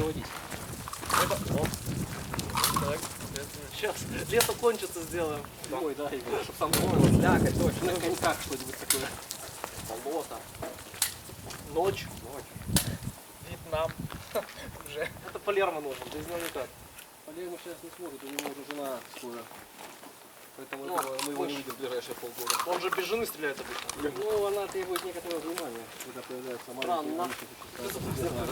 Это. Так, сейчас лето кончится, сделаем. Зимой, да, Игорь? Чтоб там О, было слякоть. На коньках что-нибудь такое. болото. Ночь. Ночь. Вьетнам. Уже. Это Палермо нужен, без него никак. Полезно сейчас не сможет, у него уже жена скоро. Поэтому Ну, этого мы его не слушай. видим в ближайшие полгода. Он же без жены стреляет обычно. Ну, она требует некоторого внимания, когда маленькие существа.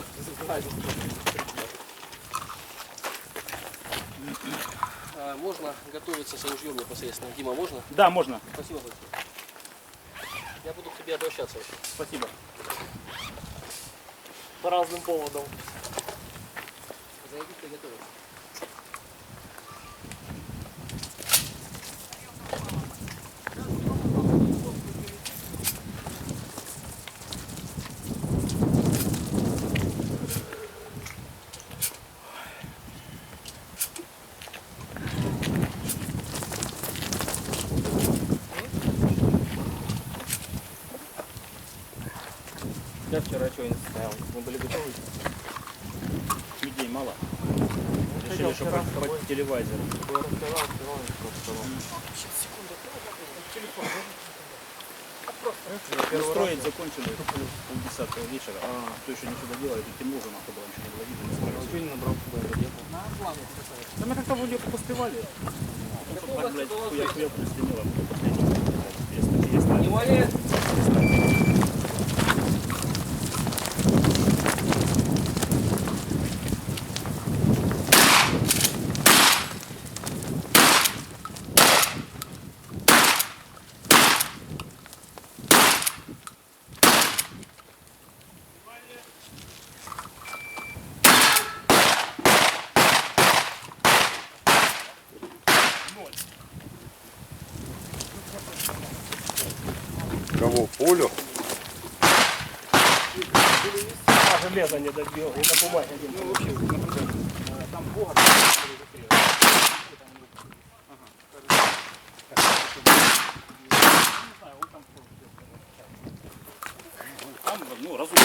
А, Можно готовиться с ружьем непосредственно. Дима, можно? Да, можно. Спасибо большое. Я буду к тебе обращаться. Спасибо. По разным поводам. Зайди, приготовиться. Я вчера что не стоял. Мы были готовы. Людей мало. Решили, что под, под телевизор. Строить закончили полдесятого вечера. А кто еще ничего делает, и темно уже нахуй было, ничего не было видно. Ничего не набрал, куда я приехал. Да мы как-то вроде поспевали. Ну, так, блядь, хуя-хуя пристрелило. Если есть, Кого? Полю? А, железо не добил, и на бумаге один. Ну, вообще. Там Бога. Там, ну, разумно.